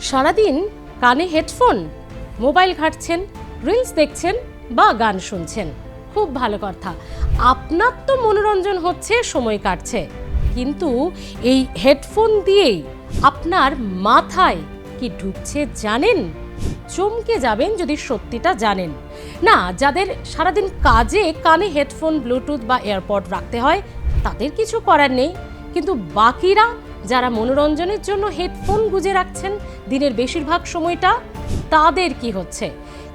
সারাদিন কানে headphone, mobile ঘাঁটছেন, reels দেখছেন বা গান শুনছেন। খুব ভালো কথা। আপনার তো মনোরঞ্জন হচ্ছে, সময় কাটছে। কিন্তু এই হেডফোন দিয়েই আপনার মাথায় কি ঢুকছে জানেন? চমকে যাবেন যদি সত্যিটা জানেন। না, যাদের সারাদিন কাজে কানে হেডফোন, ব্লুটুথ বা এয়ারপড রাখতে হয়, তাদের কিছু করার নেই। কিন্তু বাকিরা যারা মনোরঞ্জনের জন্য হেডফোন গুজে রাখছেন, দিনের বেশিরভাগ সময়টা তাদের কি হচ্ছে?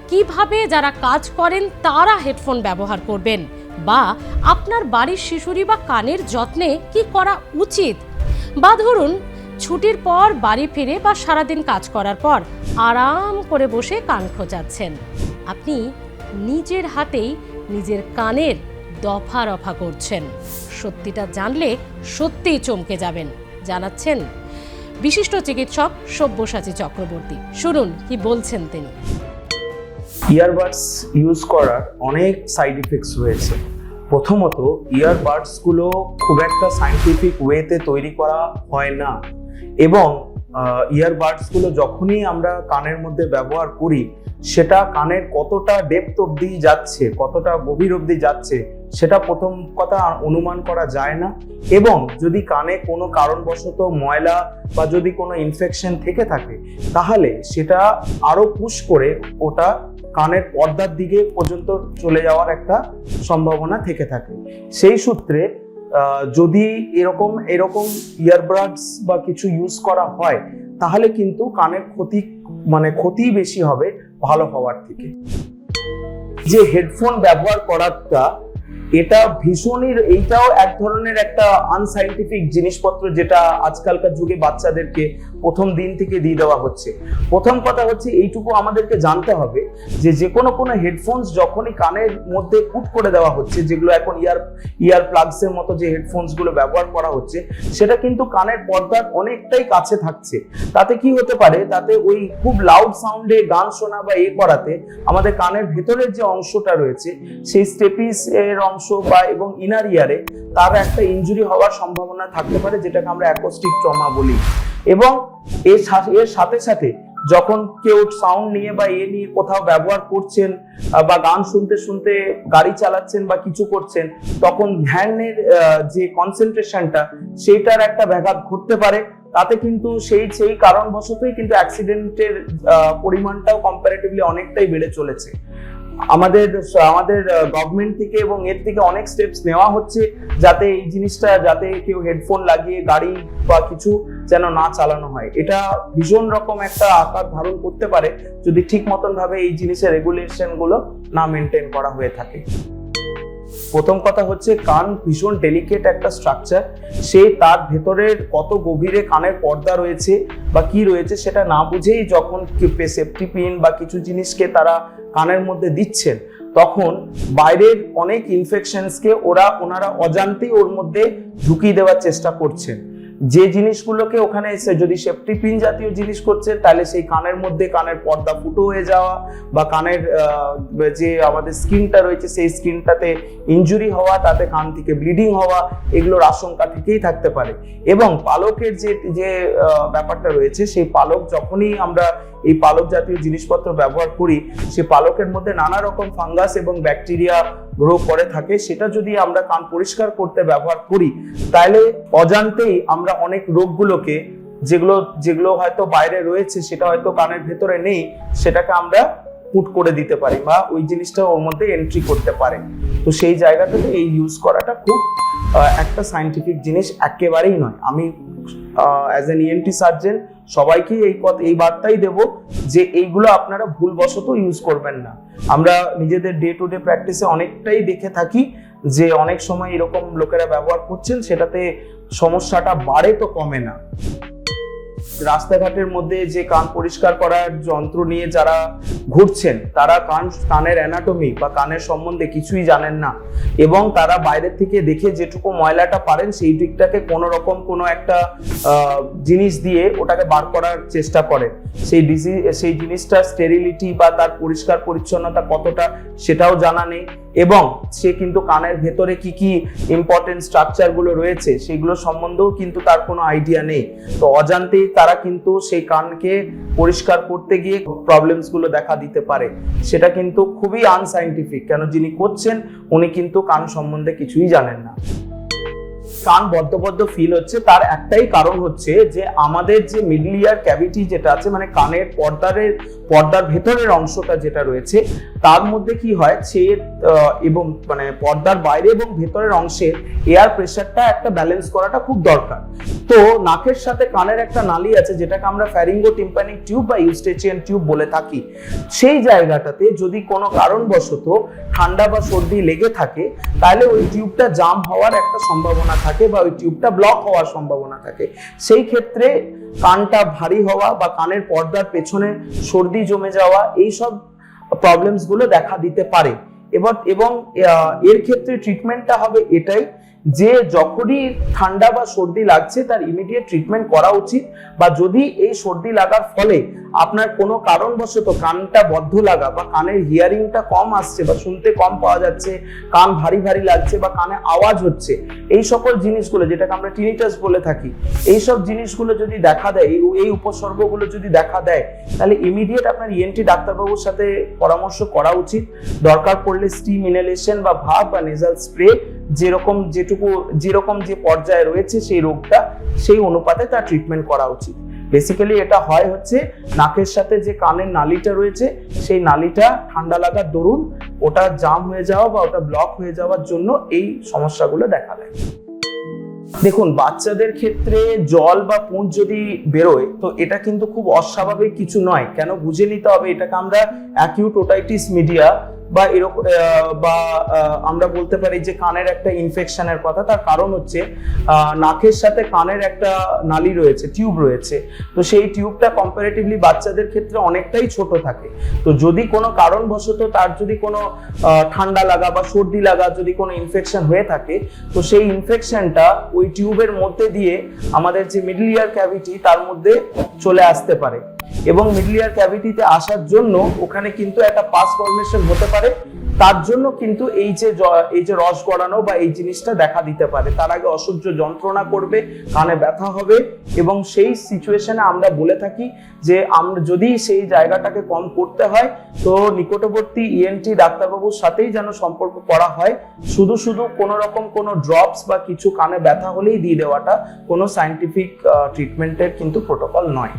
কীভাবে যারা কাজ করেন তারা হেডফোন ব্যবহার করবেন? বা আপনার বাড়ির শিশুরি বা কানের যত্নে কি করা উচিত? বা ধরুন, ছুটির পর বাড়ি ফিরে বা সারাদিন কাজ করার পর আরাম করে বসে কান খোঁচাচ্ছেন আপনি নিজের হাতেই নিজের কানের দফা রফা করছেন। সত্যিটা জানলে সত্যিই চমকে যাবেন। জানাচ্ছেন। বিশিষ্ট চিকিৎসক সব্যসাচী চক্রবর্তী। শুনুন, কি বলছেন তিনি। ইয়ারবাডস ইউজ করার অনেক সাইড ইফেক্টস রয়েছে। প্রথমত ইয়ারবাডসগুলো খুব একটা সাইন্টিফিক ওয়েতে তৈরি করা হয় না। এবং ইয়ারবাডসগুলো যখনই আমরা কানের মধ্যে ব্যবহার করি সেটা কানের কতটা ডেপথ অবধি যাচ্ছে, কতটা গভীর অবধি যাচ্ছে, সেটা প্রথম কথা অনুমান করা যায় না। এবং যদি কানে কোনো কারণবশত ময়লা বা যদি কোনো ইনফেকশন থেকে থাকে, তাহলে সেটা আরও পুশ করে ওটা কানের পর্দার দিকে পর্যন্ত চলে যাওয়ার একটা সম্ভাবনা থেকে থাকে। সেই সূত্রে যদি এরকম এরকম ইয়ারবাডস বা কিছু ইউজ করা হয়, তাহলে কিন্তু কানের ক্ষতি মানে ক্ষতি বেশি হবে। ভালো হওয়ার থেকে। যে হেডফোন ব্যবহার করাটা এটা ভীষণই এইটাও এক ধরনের একটা আনসাইন্টিফিক জিনিসপত্র যেটা আজকালকার যুগে বাচ্চাদেরকে প্রথম দিন থেকে দিয়ে দেওয়া হচ্ছে। প্রথম কথা হচ্ছে এইটুকু আমাদেরকে জানতে হবে যে যে কোনো কোনো হেডফোনস যখনই কানের মধ্যে পুট করে দেওয়া হচ্ছে, যেগুলো এখন ইয়ার ইয়ার প্লাগসের মতো যে হেডফোনসগুলো ব্যবহার করা হচ্ছে, সেটা কিন্তু কানের পর্দার অনেকটাই কাছে থাকছে। তাতে কি হতে পারে? তাতে ওই খুব লাউড সাউন্ডে গান শোনা বা এ করাতে আমাদের কানের ভেতরের যে অংশটা রয়েছে, সেই স্টেপিস এর অংশ বা এবং ইনার ইয়ারে তার একটা ইনজুরি হওয়ার সম্ভাবনা থাকতে পারে, যেটাকে আমরা অ্যাকোস্টিক ট্রমা বলি। এবং এর এর সাথে সাথে যখন কেউ সাউন্ড নিয়ে বা এ নিয়ে কোথাও ব্যবহার করছেন বা গান শুনতে শুনতে গাড়ি চালাচ্ছেন বা কিছু করছেন, তখন ধ্যানের যে কনসেন্ট্রেশনটা সেইটার একটা ব্যাঘাত ঘটতে পারে। তাতে কিন্তু সেই সেই কারণবশতই কিন্তু অ্যাক্সিডেন্টের পরিমাণটাও কম্পারেটিভলি অনেকটাই বেড়ে চলেছে। আমাদের আমাদের গভর্নমেন্ট থেকে এবং এর থেকে অনেক স্টেপস নেওয়া হচ্ছে যাতে এই জিনিসটা, যাতে কেউ হেডফোন লাগিয়ে, গাড়ি বা কিছু যেন না চালানো হয়। এটা ভীষণ রকম একটা আকার ধারণ করতে পারে যদি ঠিক মতন ভাবে এই জিনিসের রেগুলেশনগুলো না মেনটেন করা হয়ে থাকে। প্রথম কথা হচ্ছে, কান ভীষণ ডেলিকেট একটা স্ট্রাকচার সেই তার ভেতরের কত গভীরে কানের পর্দা রয়েছে বা কি রয়েছে সেটা না বুঝেই যখন সেফটি পিন বা কিছু জিনিসকে তারা কানের মধ্যে দিচ্ছেন, তখন বাইরের অনেক ইনফেকশনসকে ওরা, ওনারা অজান্তেই ওর মধ্যে ঢুকিয়ে দেওয়ার চেষ্টা করছেন। যে জিনিসগুলোকে ওখানে এসে যদি সেফটি পিন জাতীয় জিনিস করছে, তাহলে সেই কানের মধ্যে কানের পর্দা ফুটো হয়ে যাওয়া বা কানের যে আমাদের স্কিনটা রয়েছে, সেই স্কিনটাতে ইনজুরি হওয়া, তাতে কান থেকে ব্লিডিং হওয়া, এগুলোর আশঙ্কা থেকেই থাকতে পারে। এবং পালকের যে যে ব্যাপারটা রয়েছে, সেই পালক যখনই আমরা এই পালক জাতীয় জিনিসপত্র ব্যবহার করি, সে পালকের মধ্যে নানা রকম ফাঙ্গাস এবং ব্যাকটেরিয়া গ্রো করে থাকে, সেটা যদি আমরা কান পরিষ্কার করতে ব্যবহার করি, তাহলে অজান্তেই আমরা অনেক রোগগুলোকে, যেগুলো যেগুলো হয়তো বাইরে রয়েছে, সেটা হয়তো কানের ভেতরে নেই, সেটাকে আমরা পুট করে দিতে পারি বা ওই জিনিসটা ওর মধ্যে এন্ট্রি করতে পারে। তো সেই জায়গাটাতে এই ইউজ করাটা খুব একটা সাইন্টিফিক জিনিস একেবারেই নয়। আমি অ্যাজ এন ইএনটি সার্জেন সবাইকে এই কথা, এই বার্তাই দেব যে এইগুলো আপনারা ভুলবশত ইউজ করবেন না। আমরা নিজেদের ডে টু ডে প্র্যাকটিসে অনেকটাই দেখে থাকি যে অনেক সময় এরকম লোকেরা ব্যবহার করছেন, সেটাতে সমস্যাটা বাড়ে তো কমে না। রাস্তাঘাটের মধ্যে যে কান পরিষ্কার করার যন্ত্র নিয়ে যারা ঘুরছেন, তারা কান, কানের অ্যানাটমি বা কানের সম্বন্ধে কিছুই জানেন না। এবং তারা বাইরে থেকে দেখে যেটুকু ময়লাটা পারেন, সেই দিকটাকে কোনো রকম কোনো একটা জিনিস দিয়ে ওটাকে বার করার চেষ্টা করেন সেই ডিজিজ সেই জিনিসটা স্টেরিলিটি বা তার পরিষ্কার পরিচ্ছন্নতা কতটা, সেটাও জানা নেই। এবং সে কিন্তু কানের ভেতরে কি কি ইম্পর্টেন্ট স্ট্রাকচারগুলো রয়েছে সেগুলো সম্বন্ধেও কিন্তু তার কোনো আইডিয়া নেই। তো অজান্তেই তারা কিন্তু সেই কানকে পরিষ্কার করতে গিয়ে প্রবলেমসগুলো দেখা দিতে পারে। সেটা কিন্তু খুবই আনসাইন্টিফিক কেন যিনি করছেন, উনি কিন্তু কান সম্বন্ধে কিছুই জানেন না। কান বদ্ধ বদ্ধ ফিল হচ্ছে, তার একটাই কারণ হচ্ছে যে আমাদের যে মিডল ইয়ার ক্যাভিটি যেটা আছে মানে কানের পর্দারের পর্দার ভেতরের অংশটা যেটা রয়েছে, তার মধ্যে কি হয়, সে এবং মানে পর্দার বাইরে এবং ভেতরের অংশে এয়ার প্রেশারটা একটা ব্যালেন্স করাটা খুব দরকার। তো নাকের সাথে কানের একটা নালি আছে, যেটাকে আমরা ফ্যারিঙ্গো টিম্পানিক টিউব বা ইউস্টেচিয়ান টিউব বলে থাকি। সেই জায়গাটাতে যদি কোনো কারণবশত ঠান্ডা বা সর্দি লেগে থাকে, তাহলে ওই টিউবটা জাম হওয়ার একটা সম্ভাবনা থাকে বা ওই টিউবটা ব্লক হওয়ার সম্ভাবনা থাকে। সেই ক্ষেত্রে কানটা ভারী হওয়া বা কানের পর্দার পেছনে সর্দি জমে যাওয়া এইসব প্রবলেমসগুলো দেখা দিতে পারে। এবার, এবং এর ক্ষেত্রে ট্রিটমেন্টটা হবে এটাই যে যখনই ঠান্ডা বা সর্দি লাগছে, তার ইমিডিয়েট ট্রিটমেন্ট করা উচিত। বা যদি এই সর্দি লাগার ফলে আপনার কোনো কারণবশত কানটা বদ্ধ লাগা বা কানের হিয়ারিংটা কম আসছে বা শুনতে কম পাওয়া যাচ্ছে, কান ভারী ভারী লাগছে বা কানে আওয়াজ হচ্ছে, এই সকল জিনিসগুলো যেটাকে আমরা টিনিটাস বলে থাকি, এই সব জিনিসগুলো যদি দেখা দেয়, এই- উপসর্গগুলো যদি দেখা দেয়, তাহলে ইমিডিয়েট আপনার ইএনটি ডাক্তারবাবুর সাথে পরামর্শ করা উচিত। দরকার পড়লে স্টিম ইনহেলেশন বা ভাব বা নেজাল স্প্রে যেরকম যেটুকু, যেরকম যে পর্যায়ে রয়েছে সেই রোগটা, সেই অনুপাতে তার ট্রিটমেন্ট করা উচিত। বেসিক্যালি এটা হয় হচ্ছে নাকের সাথে যে কানের নালিটা রয়েছে, সেই নালিটা ঠান্ডা লাগার দরুন ওটা জাম হয়ে যাওয়া বা ওটা ব্লক হয়ে যাওয়ার জন্য এই সমস্যাগুলো দেখা দেয়। দেখুন, বাচ্চাদের ক্ষেত্রে জল বা পুঁজ যদি বেরোয়, তো এটা কিন্তু খুব অস্বাভাবিক কিছু নয়। কেন বুঝে নিতে হবে? এটাকে আমরা অ্যাকিউট ওটাইটিস মিডিয়া বা এরকম বা আমরা বলতে পারি যে কানের একটা ইনফেকশনের কথা, তার কারণ হচ্ছে নাকের সাথে কানের একটা নালি রয়েছে টিউব রয়েছে। তো সেই টিউবটা কম্পারেটিভলি বাচ্চাদের ক্ষেত্রে অনেকটাই ছোট থাকে। তো যদি কোনো কারণবশত তার যদি কোনো ঠান্ডা লাগা বা সর্দি লাগা যদি কোনো ইনফেকশন হয়ে থাকে, তো সেই ইনফেকশনটা ওই টিউবের মধ্যে দিয়ে আমাদের যে মিডল ইয়ার ক্যাভিটি তার মধ্যে চলে আসতে পারে। এবং মিডল ইয়ার ক্যাভিটিতে আসার জন্য ওখানে কিন্তু একটা পাস ফর্মেশন হতে পারে। তার জন্য কিন্তু এই যে এই যে রস গড়ানো বা এই জিনিসটা দেখা দিতে পারে। তার আগে অসহ্য যন্ত্রণা করবে, কানে ব্যথা হবে এবং সেই সিচুয়েশনে আমরা বলে থাকি যে আমরা যদি সেই জায়গাটাকে কম করতে হয়, তো নিকটবর্তী ইএনটি ডাক্তারবাবুর সাথেই যেন সম্পর্ক করা হয়। শুধু শুধু কোনো রকম কোনো ড্রপস বা কিছু কানে ব্যথা হলেই দিয়ে দেওয়াটা কোনো সাইন্টিফিক ট্রিটমেন্টের কিন্তু প্রোটোকল নয়।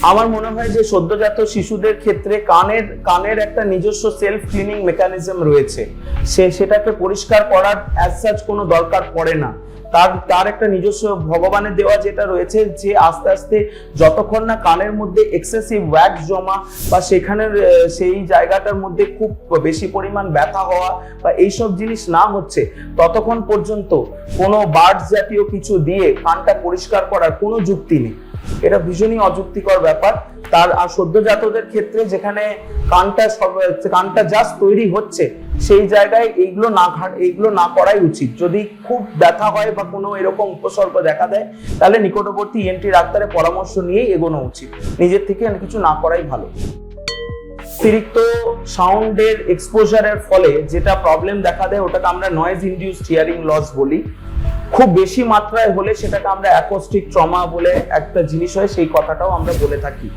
আমার মনে হয় যে সদ্যজাত শিশুদের ক্ষেত্রে কানের কানের একটা নিজস্ব সেলফ ক্লিনিং মেকানিজম রয়েছে। সে, সেটাকে পরিষ্কার করার অ্যাজ সাচ কোনো দরকার পড়ে না। তার তার একটা নিজস্ব ভগবানের দেওয়া যেটা রয়েছে যে আস্তে আস্তে যতক্ষণ না কানের মধ্যে এক্সেসিভ ওয়্যাক্স জমা বা সেখানের সেই জায়গাটার মধ্যে খুব বেশি পরিমাণ ব্যথা হওয়া বা এইসব জিনিস না হচ্ছে, ততক্ষণ পর্যন্ত কোনো বার্ডস জাতীয় কিছু দিয়ে কানটা পরিষ্কার করার কোনো যুক্তি নেই। এটা ভীষণই অযুক্তিকর ব্যাপার। তার আর সদ্যজাতদের ক্ষেত্রে যেখানে কানটা কানটা জাস্ট তৈরি হচ্ছে, সেই জায়গায় এইগুলো না এইগুলো না করাই উচিত। যদি খুব ব্যথা হয় বা কোনো এরকম উপসর্গ দেখা দেয়, তাহলে নিকটবর্তী ইএনটি ডাক্তারের পরামর্শ নিয়েই এগোনো উচিত। নিজের থেকে কিছু না করাই ভালো। অতিরিক্ত সাউন্ডের এক্সপোজারের ফলে যেটা প্রবলেম দেখা দেয়, ওটাকে আমরা নয়েজ ইনডিউসড হিয়ারিং লস বলি। খুব বেশি মাত্রায় হলে সেটাকে আমরা অ্যাকোস্টিক ট্রমা বলে একটা জিনিস হয়, সেই কথাটাও আমরা বলে থাকি।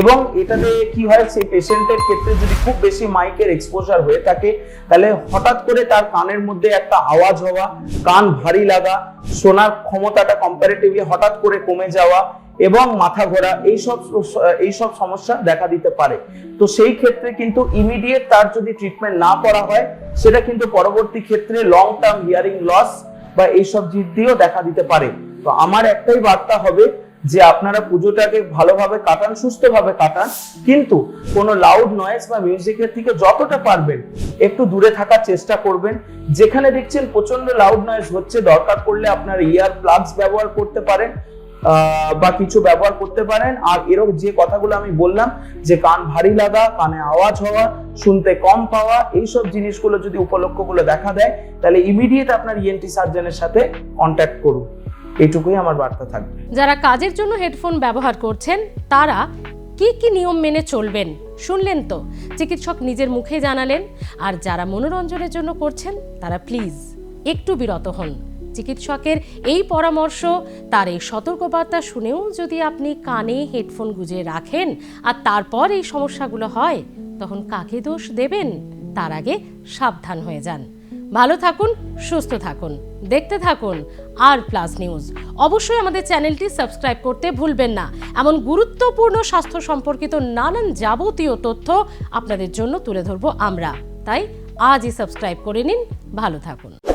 এবং এটাতে কি হয়, সেই পেশেন্টের ক্ষেত্রে যদি খুব বেশি মাইকের এক্সপোজার হয়ে থাকে, তাহলে হঠাৎ করে তার কানের মধ্যে একটা আওয়াজ হওয়া, কান ভারী লাগা, শোনার ক্ষমতাটা কম্পারেটিভলি হঠাৎ করে কমে যাওয়া এবং মাথা ঘোরা, এইসব এইসব সমস্যা দেখা দিতে পারে। তো সেই ক্ষেত্রে কিন্তু ইমিডিয়েট তার যদি ট্রিটমেন্ট না করা হয়, সেটা কিন্তু পরবর্তী ক্ষেত্রে লং টার্ম হিয়ারিং লস বা এইসব জিত দিয়েও দেখা দিতে পারে। তো আমার একটাই বার্তা হবে যে আপনারা পুজোটাকে ভালোভাবে কাটান, সুস্থভাবে কাটান। কিন্তু কোনো লাউড নয়েজ বা মিউজিকের থেকে যতটা পারবেন একটু দূরে থাকার চেষ্টা করবেন। যেখানে দেখছেন প্রচণ্ড লাউড নয়েজ হচ্ছে, দরকার পড়লে আপনার ইয়ার প্লাগস ব্যবহার করতে পারেন। বা কিছু ব্যবহার করতে পারেন। আর এরকম যে কথাগুলো আমি বললাম, যে কান ভারী লাগা, কানে আওয়াজ হওয়া, শুনতে কম পাওয়া, এইসব জিনিসগুলো যদি উপলক্ষগুলো দেখা দেয়, তাহলে ইমিডিয়েট আপনার ইএনটি সার্জনের সাথে কন্ট্যাক্ট করুন। এইটুকুই আমার বার্তা থাকবে। যারা কাজের জন্য হেডফোন ব্যবহার করছেন, তারা কি কি নিয়ম মেনে চলবেন শুনলেন তো? চিকিৎসক নিজের মুখে জানালেন, আর যারা মনোরঞ্জনের জন্য করছেন, তারা প্লিজ একটু বিরত হন। চিকিৎসকের এই পরামর্শ। তার এই সতর্কবার্তা শুনেও যদি আপনি কানে হেডফোন গুজে রাখেন আর তারপর এই সমস্যাগুলো হয়, তখন কাকে দোষ দেবেন? তার আগে সাবধান হয়ে যান। ভালো থাকুন, সুস্থ থাকুন, দেখতে থাকুন, আর প্লাস নিউজ। অবশ্যই আমাদের চ্যানেলটি সাবস্ক্রাইব করতে ভুলবেন না। এমন গুরুত্বপূর্ণ স্বাস্থ্য সম্পর্কিত নানান যাবতীয় তথ্য আপনাদের জন্য তুলে ধরবো আমরা। তাই আজই সাবস্ক্রাইব করে নিন। ভালো থাকুন।